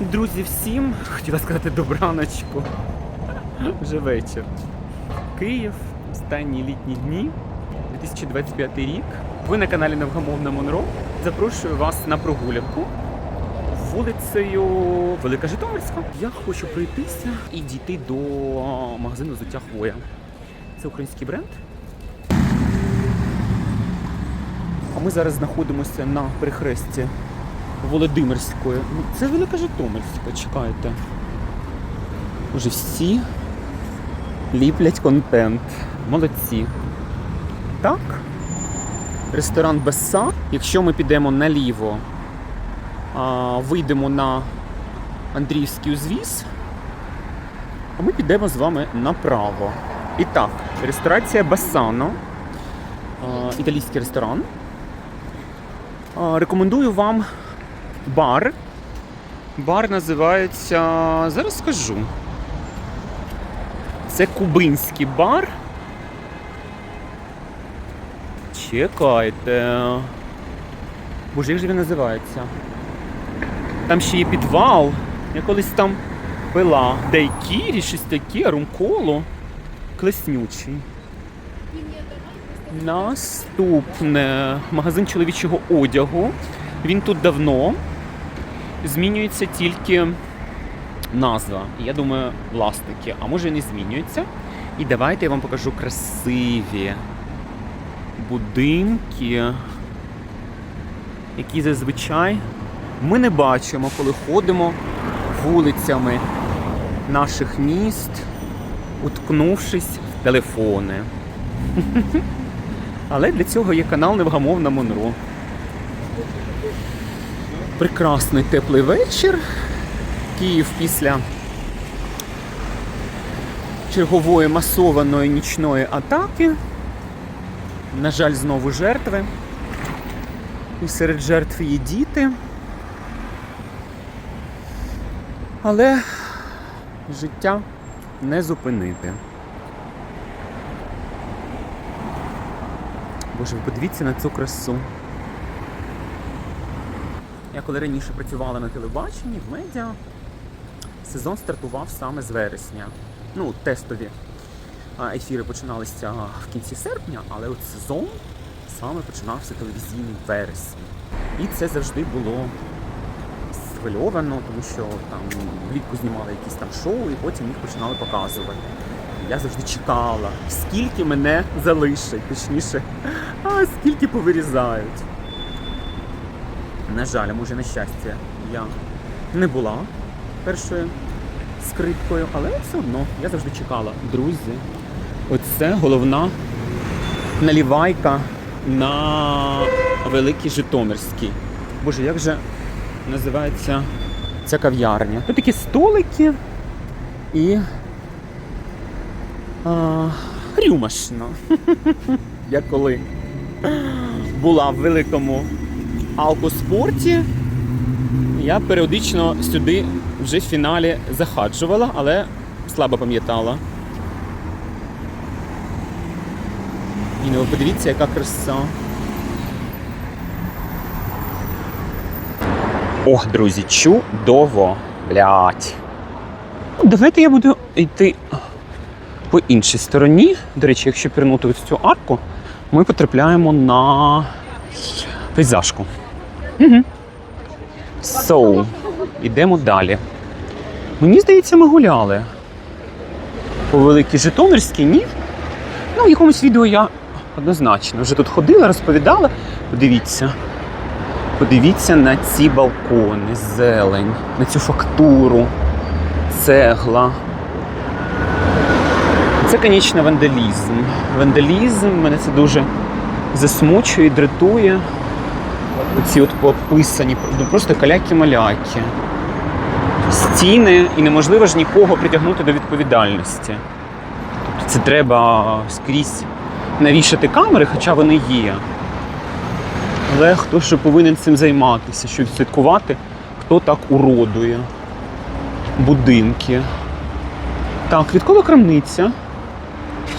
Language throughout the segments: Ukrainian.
Друзі, всім хотіла сказати добраночку. Вже вечір. Київ, останні літні дні, 2025 рік. Ви на каналі Невгамовна Монро. Запрошую вас на прогулянку вулицею Велика Житомирська. Я хочу пройтися і дійти до магазину взуття Хвоя. Це український бренд. А ми зараз знаходимося на перехресті Володимирської. Це Велика Житомирська, чекайте. Уже всі ліплять контент. Молодці. Так. Ресторан Беса. Якщо ми підемо наліво, вийдемо на Андріївський узвіз, а ми підемо з вами направо. І так, ресторація Басано, італійський ресторан. Рекомендую вам бар. Бар називається. Зараз скажу. Це кубинський бар. Чекайте. Боже, як же він називається? Там ще є підвал. Я колись там пила дейкірі, щось таке, румколо. Клеснючий. Наступне магазин чоловічого одягу. Він тут давно. Змінюється тільки назва. Я думаю, власники, а може і не змінюється. І давайте я вам покажу красиві будинки, які зазвичай ми не бачимо, коли ходимо вулицями наших міст, уткнувшись в телефони. Але для цього є канал Невгамовна Монро. Прекрасний теплий вечір. Київ після чергової масованої нічної атаки. На жаль, знову жертви. І серед жертв є діти. Але життя не зупинити. Боже, подивіться на цю красу. Я коли раніше працювала на телебаченні, в медіа, сезон стартував саме з вересня. Ну, тестові ефіри починалися в кінці серпня, але от сезон саме починався телевізійний вересні. І це завжди було схвильовано, тому що там влітку знімали якісь там шоу і потім їх починали показувати. Я завжди чекала, скільки мене залишать, точніше, а скільки повирізають. На жаль, може на щастя, я не була першою скрипкою, але все одно я завжди чекала. Друзі, оце головна налівайка на Великий Житомирський. Боже, як же називається ця кав'ярня? Тут такі столики і а, рюмашно. Я коли була в великому алкоспорті, я періодично сюди вже в фіналі захаджувала, але слабо пам'ятала. І ну, подивіться, яка краса. Ох, друзі, чудово, блять. Давайте я буду йти по іншій стороні. До речі, якщо пірнути ось цю арку, ми потрапляємо на пейзажку. Угу. So, йдемо далі. Мені здається, ми гуляли. По Великій Житомирській, ні? Ну, в якомусь відео я однозначно вже тут ходила, розповідала. Подивіться. Подивіться на ці балкони, зелень, на цю фактуру, цегла. Це, звісно, вандалізм. Вандалізм мене це дуже засмучує, дратує. Оці от пописані, ну просто каляки-маляки. Стіни, і неможливо ж нікого притягнути до відповідальності. Тобто це треба скрізь навішати камери, хоча вони є. Але хто ж повинен цим займатися, щоб слідкувати, хто так уродує будинки. Так, квіткова крамниця.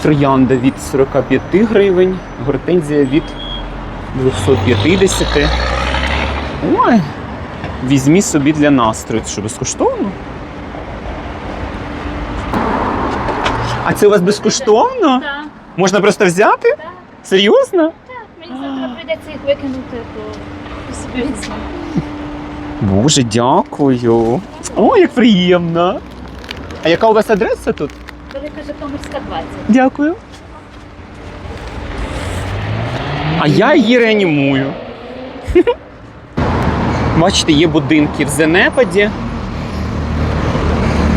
Троянда від 45 гривень, гортензія від 250. Ой, Візьмі собі для настрою. Це що, безкоштовно? А це у вас безкоштовно? Так, Можна просто взяти? так, Серйозно? так. Мені завтра прийдеться їх викинути, то собі візьму. Боже, дякую. О, як приємно. А яка у вас адреса тут? Велика Житомирська 20. Дякую. А я її реанімую. Бачите, є будинки в Зенепаді.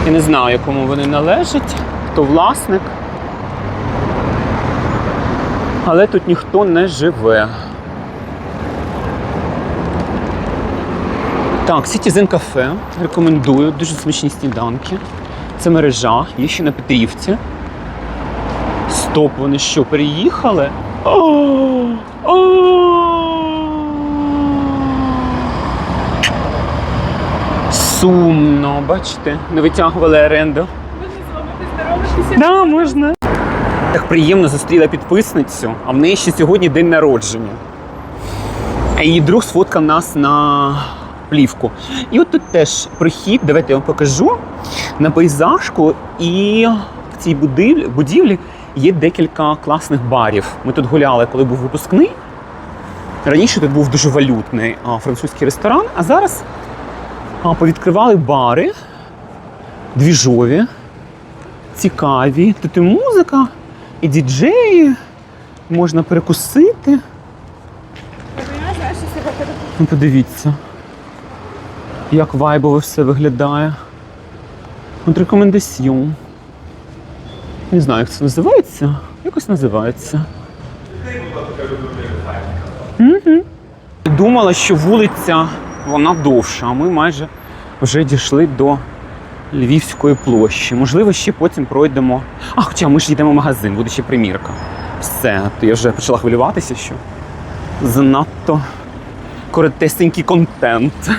Я не знаю, якому вони належать, хто власник. Але тут ніхто не живе. Так, Citizen Cafe. Рекомендую. Дуже смачні сніданки. Це мережа, є ще на Петрівці. Стоп, вони що, переїхали? Сумно, бачите, не витягували оренду. Можна Да, можна. Так приємно зустріла підписницю, а в неї ще сьогодні день народження. А її друг сфоткав нас на плівку. І от тут теж прихід, давайте я вам покажу на пейзажку. І в цій будівлі, будівлі є декілька класних барів. Ми тут гуляли, коли був випускний. Раніше тут був дуже валютний французький ресторан, а зараз повідкривали бари двіжові, цікаві. Тут і музика, і діджеї, можна перекусити. Ну, подивіться, як вайбово все виглядає. От рекомендаціон. Не знаю, як це називається. Якось називається. Угу. Думала, що вулиця вона довша, а ми майже вже дійшли до Львівської площі. Можливо, ще потім пройдемо. А, хоча ми ж йдемо в магазин, буде ще примірка. Все, то я вже почала хвилюватися, що занадто коротесенький контент.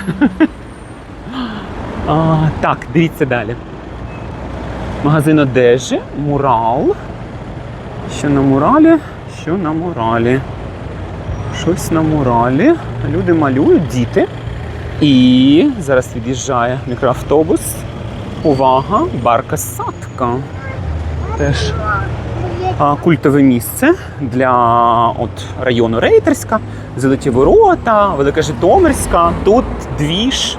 а, так, дивіться далі. Магазин одежі, мурал. Що на муралі? Що на муралі? Щось на муралі. Люди малюють, діти. І зараз від'їжджає мікроавтобус. Увага, барка садка. Теж а, культове місце для от, району Рейтерська, Золоті Ворота, Велика Житомирська. Тут двіж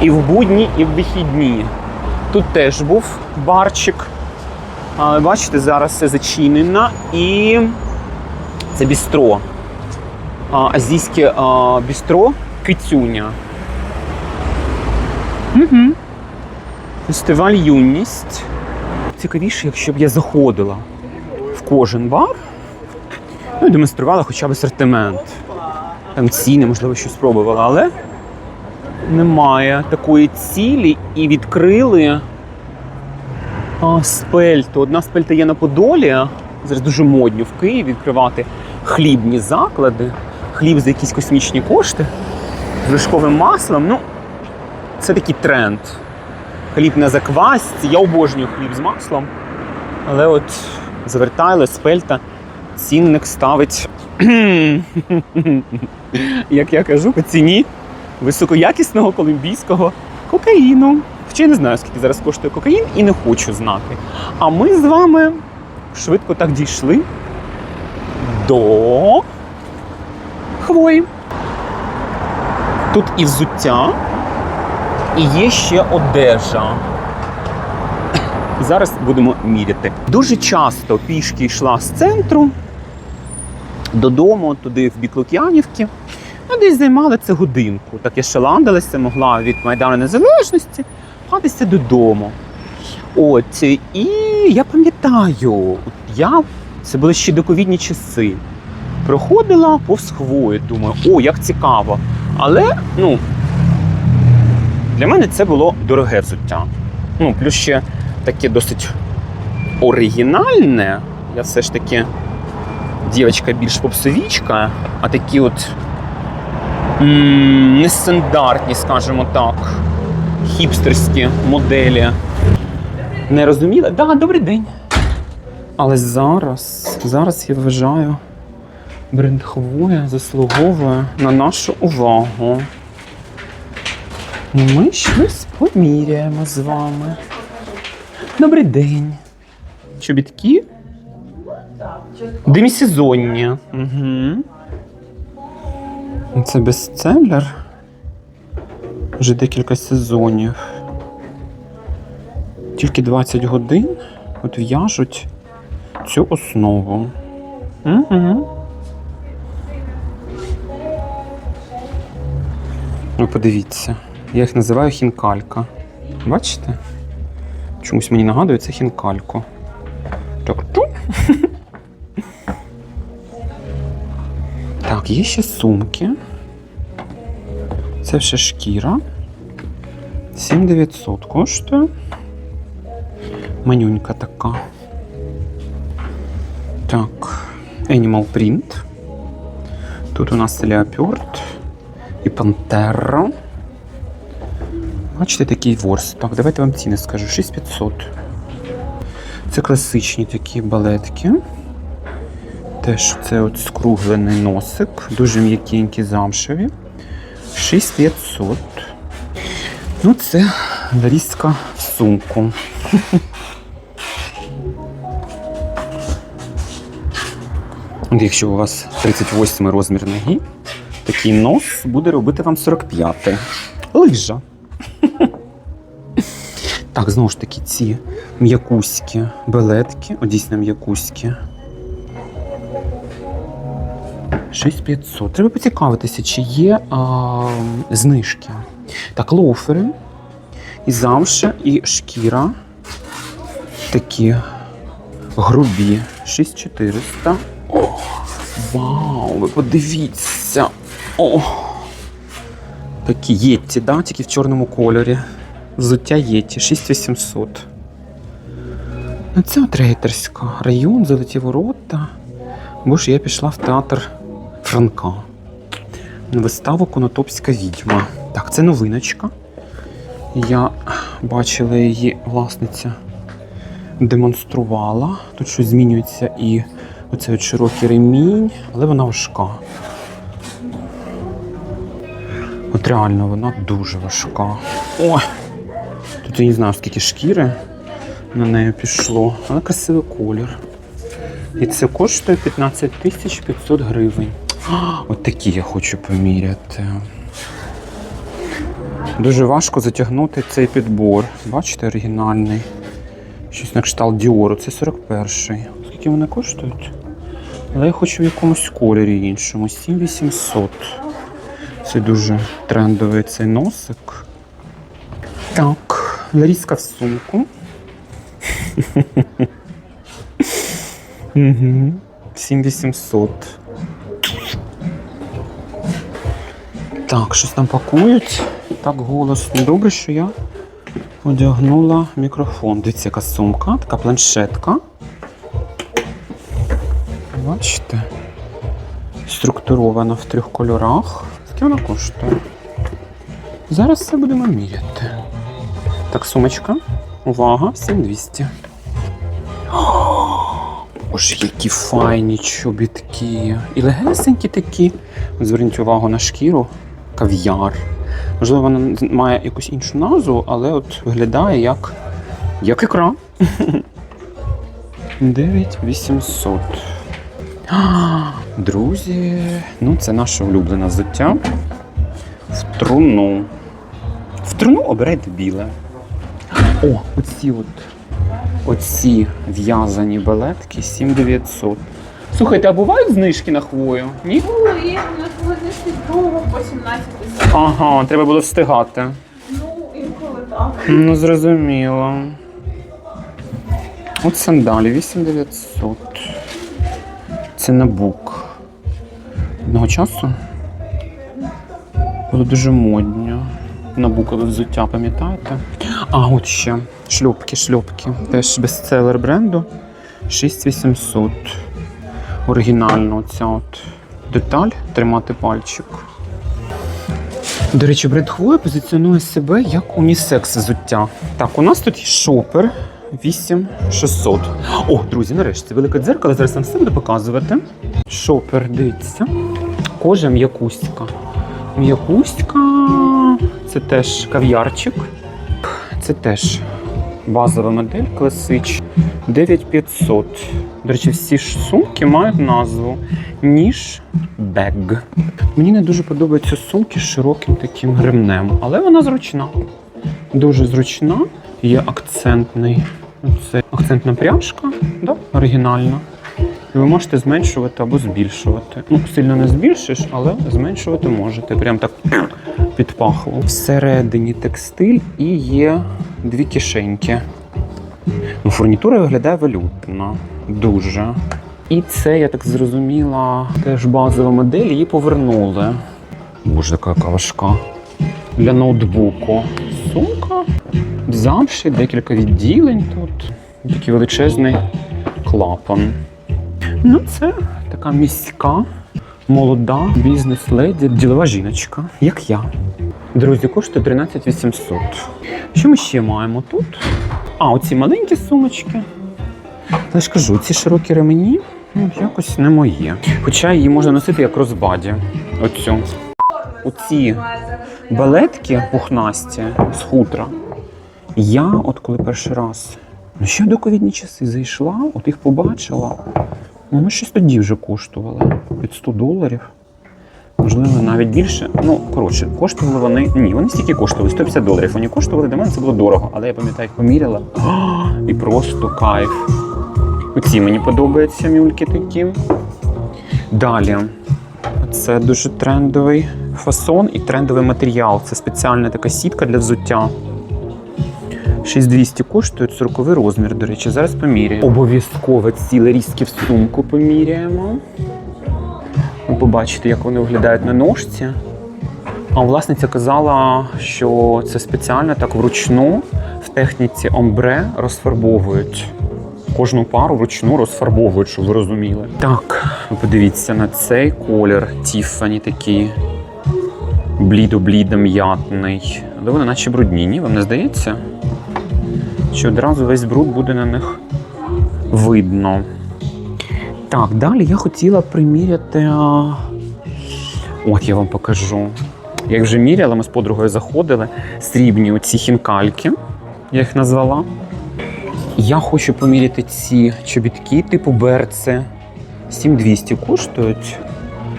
і в будні, і в вихідні. Тут теж був барчик. Але бачите, зараз все зачинено. І це бістро. Азійське бістро Кицюня. Угу. Фестиваль юність. Цікавіше, якщо б я заходила в кожен бар ну, і демонструвала хоча б асортимент. Там ціни, можливо, щось спробувала, але немає такої цілі і відкрили а, спельту. Одна спельта є на Подолі. Зараз дуже модні в Києві відкривати хлібні заклади, хліб за якісь космічні кошти з вершковим маслом. Ну, це такий тренд. Хліб на заквасці. Я обожнюю хліб з маслом. Але от завертайло, спельта, цінник ставить, як я кажу, по ціні високоякісного колумбійського кокаїну. Хоча я не знаю, скільки зараз коштує кокаїн, і не хочу знати. А ми з вами швидко так дійшли до хвої. Тут і взуття, і є ще одежа. Зараз будемо міряти. Дуже часто пішки йшла з центру додому, туди в бік Лук'янівки. Десь займала це годинку. Так я шаландилася, могла від Майдану Незалежності пхатися додому. От, і я пам'ятаю, я, це були ще доковідні часи. Проходила повз хвою, думаю, о, як цікаво. Але, ну, для мене це було дороге взуття. Ну, плюс ще таке досить оригінальне. Я все ж таки дівчинка більш попсовічка, а такі от нестандартні, скажімо так, хіпстерські моделі. Не розуміла? Да, добрий день. Але зараз, зараз я вважаю, бренд хвоя заслуговує на нашу увагу. Ми щось поміряємо з вами. Добрий день. Чобітки? Демісезонні. Угу. Це бестселер. Вже декілька сезонів. Тільки 20 годин от в'яжуть цю основу. Угу. Ну, подивіться. Я їх називаю хінкалька. Бачите? Чомусь мені нагадує це хінкальку. Так, Так, є ще сумки. Це вже шкіра. 7900 коштує. Манюнька така. Так, Animal Print. Тут у нас леопард і пантера. Бачите, такий ворс. Так, давайте вам ціни скажу. 6500. Це класичні такі балетки. Теж це от скруглений носик, дуже м'якенькі замшеві. 6500. Ну, це нарізка в сумку. Якщо у вас 38 розмір ноги, такий нос буде робити вам 45. Лижа. Так, знову ж таки, ці м'якуські белетки, о, дійсно м'якуські. 6500. Треба поцікавитися, чи є а, знижки. Так, лоуфери, і замша, і шкіра. Такі грубі. 6400. О, вау, ви подивіться. О, такі єтті, да? тільки в чорному кольорі. Взуття єтті, 6800. Ну, це от рейтерська. Район, золоті ворота. Бо ж я пішла в театр Франка. На виставу Конотопська відьма. Так, це новиночка. Я бачила її власниця демонструвала. Тут щось змінюється і оцей широкий ремінь, але вона важка. От реально вона дуже важка. Ой! Тут я не знаю, скільки шкіри на неї пішло, але красивий колір. І це коштує 15 тисяч 500 гривень. От такі я хочу поміряти. Дуже важко затягнути цей підбор. Бачите, оригінальний. Щось на кшталт Діору. Це 41-й. Скільки вони коштують? Але я хочу в якомусь кольорі іншому. 7800. Це дуже трендовий цей носик. Так, нарізка в сумку. Угу. 7800. Так, щось там пакують. Так голосно. Добре, що я одягнула мікрофон. Дивіться, яка сумка, така планшетка. Бачите? Структурована в трьох кольорах. Скільки вона коштує? Зараз все будемо міряти. Так, сумочка. Увага, 7200. Боже, які файні чобітки. І легесенькі такі. Зверніть увагу на шкіру. Кав'яр. Можливо, вона має якусь іншу назву, але от виглядає як, як ікра. 9800. Друзі, ну це наше улюблене взуття. В труну. В труну обирайте біле. О, оці от. Оці в'язані балетки 7900. Слухайте, а бувають знижки на хвою? Ні? Були, у нас були знижки з 2 по 17 тисяч. Ага, треба було встигати. Ну, інколи так. Ну, зрозуміло. От сандалі 8900. Це на бук. Одного часу було дуже модно. На букове взуття, пам'ятаєте? А, от ще шльопки, шльопки. Теж бестселер бренду. 6800. Оригінально ця от деталь тримати пальчик. До речі, бренд Хвоя позиціонує себе як унісекс взуття. Так, у нас тут є шопер 8600. О, друзі, нарешті велике дзеркало. Зараз вам все буду показувати. Шопер, дивіться. Кожа м'якуська. М'якуська. Це теж кав'ярчик. Це теж базова модель класична. 9500. До речі, всі ж сумки мають назву ніж бег. Мені не дуже подобаються сумки з широким таким гремнем, але вона зручна. Дуже зручна. Є акцентний. Це акцентна пряжка, да? оригінальна. І ви можете зменшувати або збільшувати. Ну, сильно не збільшиш, але зменшувати можете. Прям так під пахву. Всередині текстиль і є дві кишеньки. Ну, фурнітура виглядає валютно. Дуже. І це, я так зрозуміла, теж базова модель, її повернули. Боже, яка важка. Для ноутбуку. Сумка. Замші, декілька відділень тут. Такий величезний клапан. Ну, це така міська, молода бізнес-леді, ділова жіночка, як я. Друзі, коштує 13 800. Що ми ще маємо тут? А, оці маленькі сумочки. Я ж кажу, ці широкі ремені ну, якось не мої. Хоча її можна носити як розбаді. Оцю. Оці балетки пухнасті з хутра. Я, от коли перший раз, ну ще до ковідні часи зайшла, от їх побачила. Ну, Вони щось тоді вже коштували від 100 доларів. Можливо, навіть більше. Ну, коротше, коштували вони. Ні, вони стільки коштували, 150 доларів. Вони коштували, для мене це було дорого. Але я пам'ятаю, як поміряла. І просто кайф. Оці мені подобаються мюльки такі. Далі. Це дуже трендовий фасон і трендовий матеріал. Це спеціальна така сітка для взуття. 6200 коштує 40 розмір, до речі, зараз поміряємо. Обов'язково ці ларізки в сумку поміряємо. Ви побачите, як вони виглядають на ножці. А власниця казала, що це спеціально так вручну в техніці омбре розфарбовують. Кожну пару вручну розфарбовують, щоб ви розуміли. Так, подивіться на цей колір Тіфані такий блідо-блідо м'ятний. Але вони наче брудні, ні? Вам не здається? Що одразу весь бруд буде на них видно. Так, далі я хотіла приміряти. От я вам покажу. Я їх вже міряла, ми з подругою заходили. Срібні оці хінкальки, я їх назвала. Я хочу поміряти ці чобітки типу берце. 7200 коштують.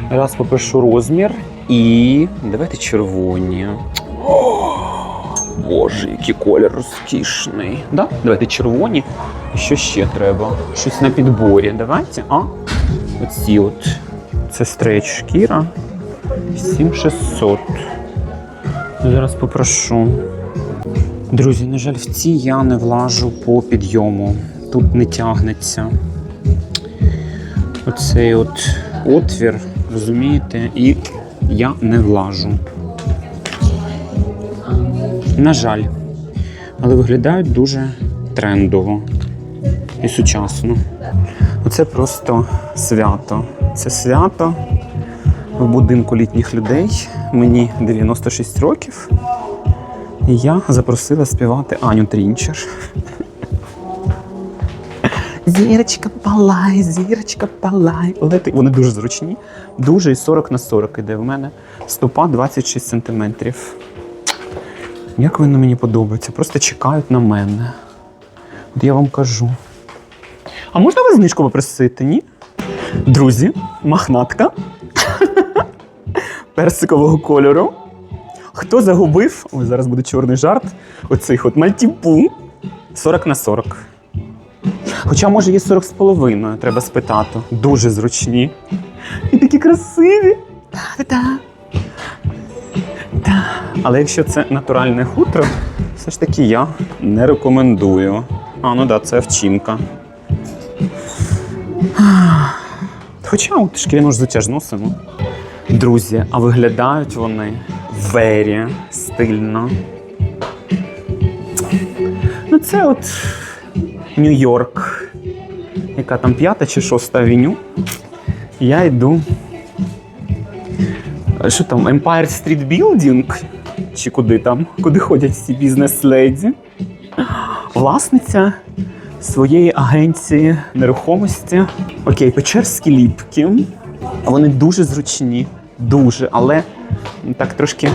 Раз попишу розмір. І давайте червоні. О, Боже, який колір розкішний. Да? Давайте червоні. І що ще треба? Щось на підборі. Давайте. А? Оці от. Це стрейч шкіра. 7600. Зараз попрошу. Друзі, на жаль, в ці я не влажу по підйому. Тут не тягнеться. Оцей от отвір, розумієте, і я не влажу. На жаль, але виглядають дуже трендово і сучасно. Оце просто свято. Це свято в будинку літніх людей. Мені 96 років. І я запросила співати Аню Трінчер. Зірочка палай, зірочка палай. Вони дуже зручні. Дуже і 40 на 40 іде. В мене стопа 26 сантиметрів. Як вони мені подобаються, просто чекають на мене. От я вам кажу. А можна вас знижку попросити, ні? Друзі, махнатка персикового кольору. Хто загубив, ой, зараз буде чорний жарт, оцих от мальтіпу 40 на 40. Хоча, може, є 40 з половиною, треба спитати. Дуже зручні. І такі красиві. Та-та. Але якщо це натуральне хутро, все ж таки я не рекомендую. А, ну да, це овчинка. Хоча от шкіряну ж взуття ж носимо. Друзі, а виглядають вони вері стильно. Ну, це от Нью-Йорк. Яка там п'ята чи шоста авеню. Я йду. Що там? Empire Street Building? Чи куди там? Куди ходять всі бізнес-леді? Власниця своєї агенції нерухомості. Окей, печерські ліпки. Вони дуже зручні. Дуже, але так трошки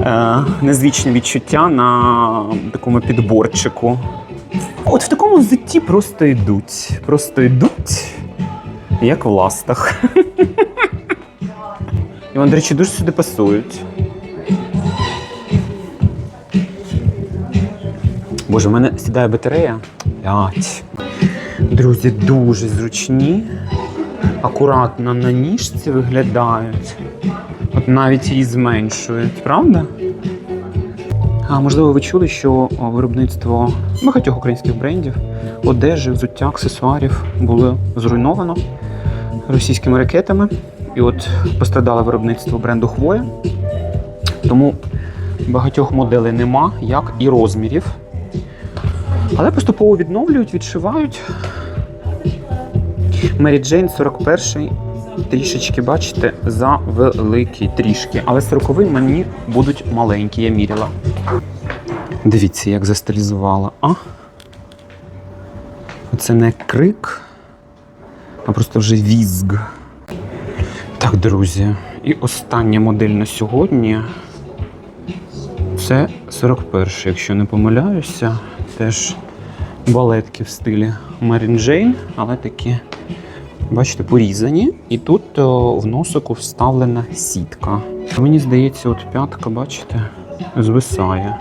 е, незвичне відчуття на такому підборчику. От в такому взутті просто йдуть. Просто йдуть, як в ластах. І вони, до речі, дуже сюди пасують. Боже, в мене сідає батарея. Блять. Друзі, дуже зручні. Акуратно на ніжці виглядають. От навіть її зменшують, правда? А можливо, ви чули, що виробництво багатьох українських брендів, одежі, взуття, аксесуарів було зруйновано російськими ракетами. І от пострадало виробництво бренду Хвоя. Тому багатьох моделей нема, як і розмірів. Але поступово відновлюють, відшивають. Мері Джейн 41 трішечки, бачите, завеликий трішки. Але 40-й мені будуть маленькі, я міряла. Дивіться, як застилізувала. А? Це не крик, а просто вже візг. Так, друзі, і остання модель на сьогодні. Це 41, якщо не помиляюся. Теж балетки в стилі Марін Джейн, але такі, бачите, порізані. І тут о, в носику вставлена сітка. Мені здається, от п'ятка, бачите, звисає.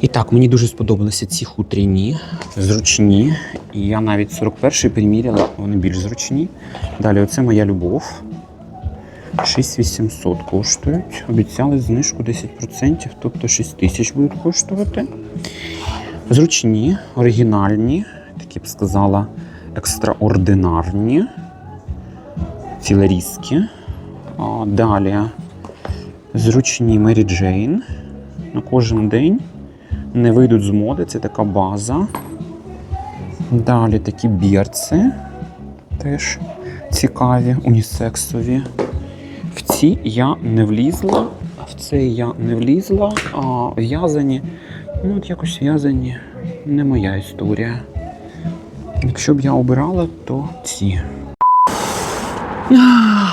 І так, мені дуже сподобалися ці хутряні, зручні. І я навіть 41-й приміряла, вони більш зручні. Далі, оце моя любов. 6800 коштують. Обіцяли знижку 10%, тобто 6 тисяч будуть коштувати. Зручні, оригінальні, такі б сказала, екстраординарні, філерізкі. А, Далі зручні Мері Джейн на кожен день. Не вийдуть з моди, це така база. Далі такі бірці, теж цікаві, унісексові. В ці я не влізла, в цей я не влізла, а в'язані. Ну, от якось в'язані не моя історія. Якщо б я обирала, то ці.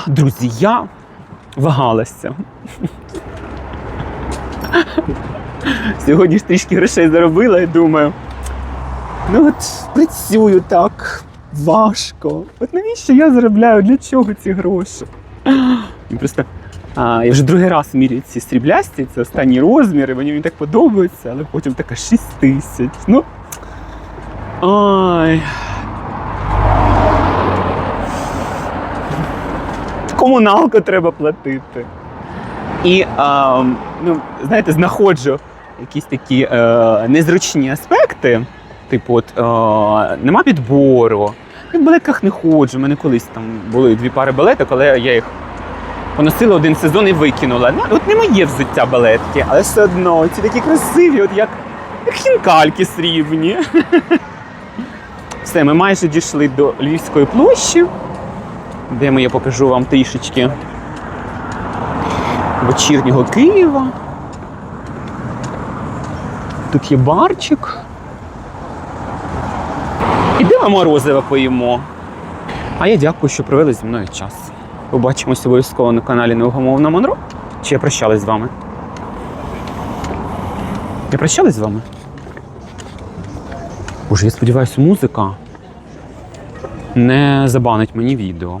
Друзі, я вагалася. Сьогодні ж трішки грошей заробила і думаю. Ну от працюю так важко. От навіщо я заробляю? Для чого ці гроші? І просто а, я вже другий раз міряю ці сріблясті, це останні розміри, мені, мені так подобається, але потім така 6 тисяч. Ну. Ай. Комуналку треба платити. І, а, ну, знаєте, знаходжу якісь такі е, незручні аспекти. Типу, от, е, нема підбору. Я в балетках не ходжу. У мене колись там були дві пари балеток, але я їх поносила один сезон і викинула. Ну, от не моє взуття балетки, але все одно ці такі красиві, от як, як хінкальки срібні. Все, ми майже дійшли до Львівської площі, де ми я покажу вам трішечки вечірнього Києва. Тут є барчик. Ідемо морозиво поїмо. А я дякую, що провели зі мною час. Побачимося обов'язково на каналі Неугомовна Монро. Чи я прощалась з вами? Я прощалась з вами? Боже, я сподіваюся, музика не забанить мені відео.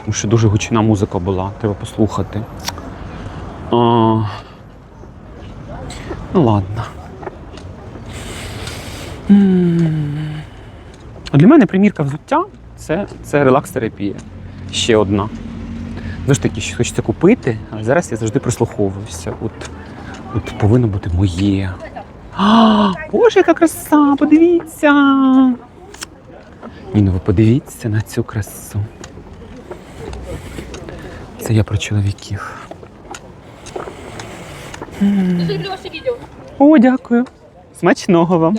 Тому що дуже гучна музика була, треба послухати. А... Ну ладно. Для мене примірка взуття це, це релакс-терапія. Ще одна. Завжди таки що хочеться купити, але зараз я завжди прислуховуюся. От, от повинно бути моє. А, Боже, яка краса! Подивіться! Ні, ну ви подивіться на цю красу. Це я про чоловіків. О, дякую. Смачного вам.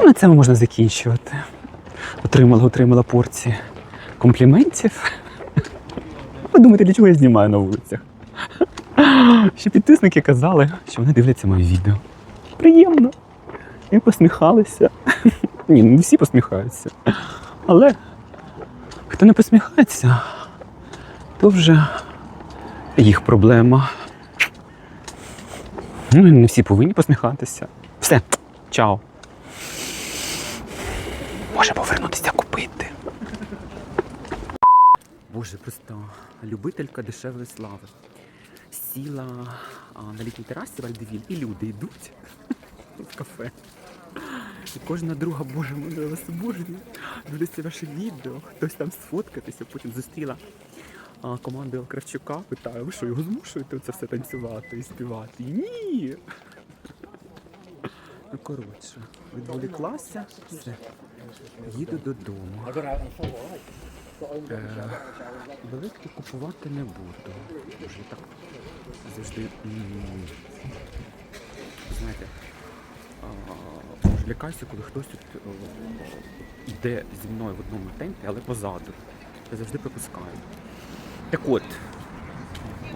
Ну, На цьому можна закінчувати. Отримала, отримала порції компліментів. Ви для чого я знімаю на вулицях? Ще підписники казали, що вони дивляться мої відео. Приємно. І посміхалися. Ні, не всі посміхаються. Але хто не посміхається, то вже їх проблема. Ну, не всі повинні посміхатися. Все, чао. Може повернутися купити. Боже, просто любителька дешевої слави. Сіла а, на літній терасі Вальдевіль, і люди йдуть в кафе. І кожна друга, боже, мене вас. Дивлюся ваше відео, хтось там сфоткатися, потім зустріла а, команду Кравчука, питаю, ви що, його змушуєте це все танцювати і співати? Ні. Коротше, відволіклася, все. Їду додому. Е, Великі купувати не буду. Я так завжди. Знаєте, лякаюся, коли хтось о, йде зі мною в одному темпі, але позаду. Я завжди пропускаю. Так от,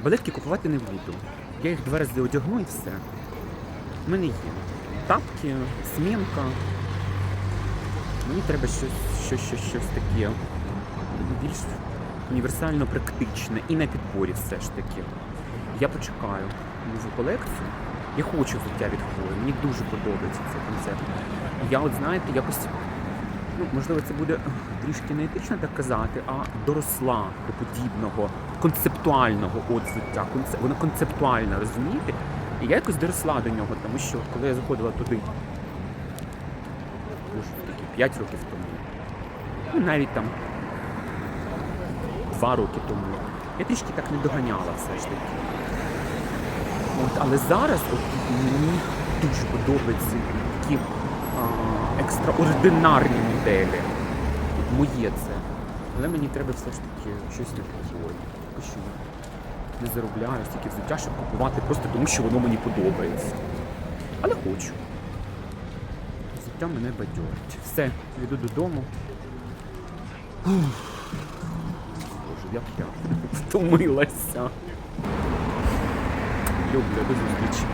балетки купувати не буду. Я їх два рази одягну і все. У мене є тапки, смінка. Мені треба щось, щось, щось, щось таке більш універсально практичне і на підборі все ж таки. Я почекаю нову колекцію. Я хочу взуття від хвої, мені дуже подобається цей концепт. Я от знаєте, якось, ну, можливо, це буде трішки не етично так казати, а доросла до подібного концептуального от взуття. Воно концептуальне, розумієте? І я якось доросла до нього, тому що коли я заходила туди, такі 5 років тому, ну навіть там два роки тому. Я трішки так не доганяла все ж таки. От, але зараз от, мені дуже подобаються такі а, екстраординарні моделі. От, моє це. Але мені треба все ж таки щось не підходить. Не заробляю стільки взуття, щоб купувати просто тому, що воно мені подобається. Але хочу. Взуття мене бадьорить. Все, йду додому. Боже, як я втомилася. Люблю, до зустрічі.